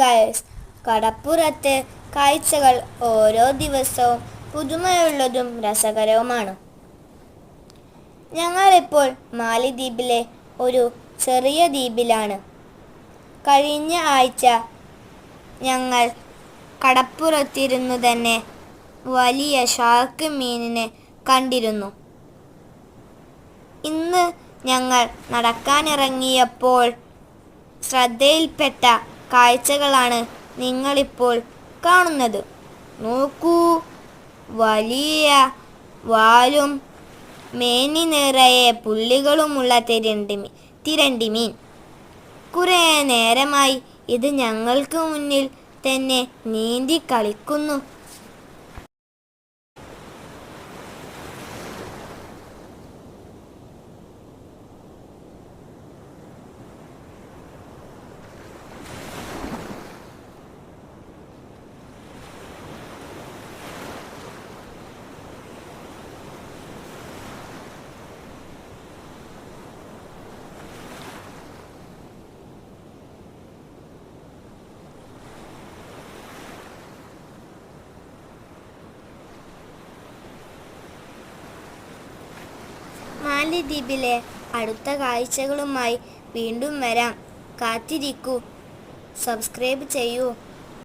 Guys കടപ്പുറത്തെ കാഴ്ചകൾ ഓരോ ദിവസവും പുതുമയുള്ളതും രസകരവുമാണ്. ഞങ്ങളിപ്പോൾ മാലിദ്വീപിലെ ഒരു ചെറിയ ദ്വീപിലാണ്. കഴിഞ്ഞ ആഴ്ച ഞങ്ങൾ കടപ്പുറത്തിരുന്നു തന്നെ വലിയ ഷാർക്ക് മീനിനെ കണ്ടിരുന്നു. ഇന്ന് ഞങ്ങൾ നടക്കാനിറങ്ങിയപ്പോൾ ശ്രദ്ധയിൽപ്പെട്ട കാഴ്ചകളാണ് നിങ്ങളിപ്പോൾ കാണുന്നത്. നോക്കൂ വലിയ വാലും മേനി നിറയെ പുള്ളികളുമുള്ള തിരണ്ടിമീൻ തിരണ്ടിമീൻ. കുറേ നേരമായി ഇത് ഞങ്ങൾക്ക് മുന്നിൽ തന്നെ നീന്തി കളിക്കുന്നു. മാലിദ്വീപിലെ അടുത്ത കാഴ്ചകളുമായി വീണ്ടും വരാം. കാത്തിരിക്കൂ. സബ്സ്ക്രൈബ് ചെയ്യൂ.